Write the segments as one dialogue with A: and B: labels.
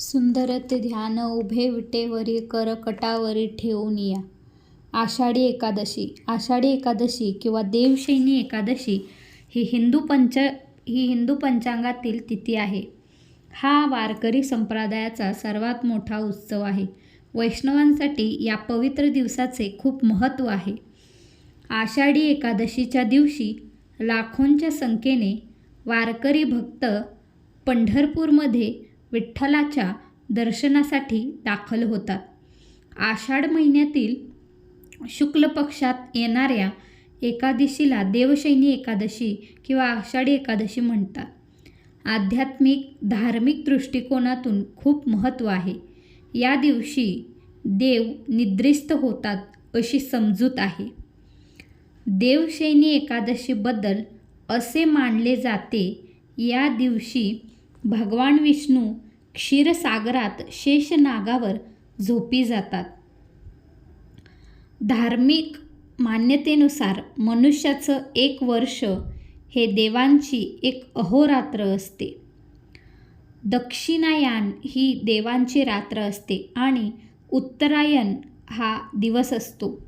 A: सुंदर ते ध्यान उभे विटेवरी करकटावरी ठेवूनिया आषाढी एकादशी आषाढी एकादशी किंवा देवशैनी एकादशी ही हिंदू पंच ही हिंदू पंचांगातील तिथी आहे. हा वारकरी संप्रदायाचा सर्वात मोठा उत्सव आहे. वैष्णवांसाठी या पवित्र दिवसाचे खूप महत्त्व आहे. आषाढी एकादशीच्या दिवशी लाखोंच्या संख्येने वारकरी भक्त पंढरपूरमध्ये विठ्ठलाच्या दर्शनासाठी दाखल होतात. आषाढ महिन्यातील शुक्ल पक्षात येणाऱ्या एकादशीला देवशैनी एकादशी किंवा आषाढी एकादशी म्हणतात. आध्यात्मिक धार्मिक दृष्टिकोनातून खूप महत्त्व आहे. या दिवशी देव निद्रिस्त होतात अशी समजूत आहे. देवशैनी एकादशीबद्दल असे मानले जाते या दिवशी भगवान विष्णू क्षीरसागरात शेषनागावर झोपी जातात. धार्मिक मान्यतेनुसार मनुष्याचं एक वर्ष हे देवांची एक अहोरात्र असते. दक्षिणायन ही देवांची रात्र असते आणि उत्तरायण हा दिवस असतो.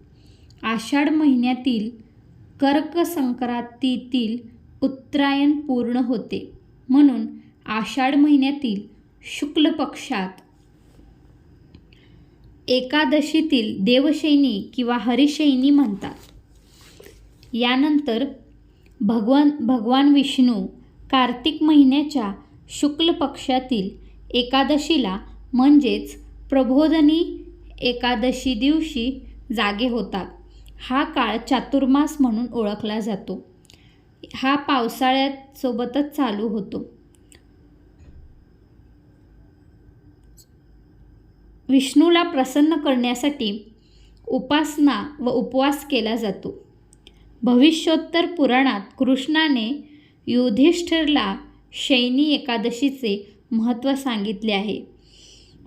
A: आषाढ महिन्यातील कर्क संक्रांतीतील उत्तरायण पूर्ण होते. म्हणून आषाढ महिन्यातील शुक्ल पक्षात एकादशीतील देवशैनी किंवा हरिशैनी म्हणतात. यानंतर भगवान भगवान विष्णू कार्तिक महिन्याच्या शुक्ल पक्षातील एकादशीला म्हणजेच प्रबोधनी एकादशी दिवशी जागे होतात. हा काळ चातुर्मास म्हणून ओळखला जातो. हा पावसाळ्यात सोबतच चालू होतो. विष्णूला प्रसन्न करण्यासाठी उपासना व उपवास केला जातो. भविष्योत्तर पुराणात कृष्णाने युधिष्ठिरला शैनी एकादशीचे महत्त्व सांगितले आहे.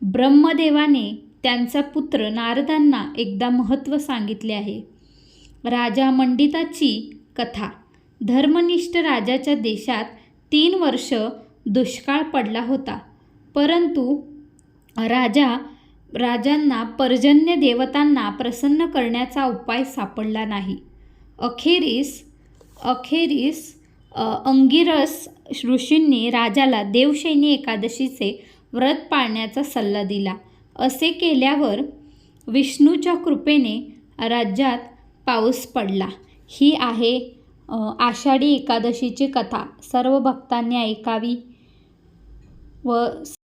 A: ब्रह्मदेवाने त्यांचा पुत्र नारदांना एकदा महत्त्व सांगितले आहे. राजा मंडिताची कथा धर्मनिष्ठ राजाच्या देशात तीन वर्ष दुष्काळ पडला होता परंतु राजा राजांना पर्जन्य देवतांना प्रसन्न करण्याचा उपाय सापडला नाही. अखेरीस अखेरीस अंगिरस ऋषींनी राजाला देवशैनी एकादशीचे व्रत पाळण्याचा सल्ला दिला. असे केल्यावर विष्णूच्या कृपेने राज्यात पाऊस पडला. ही आहे आषाढी एकादशीची कथा. सर्व भक्तांनी ऐकावी व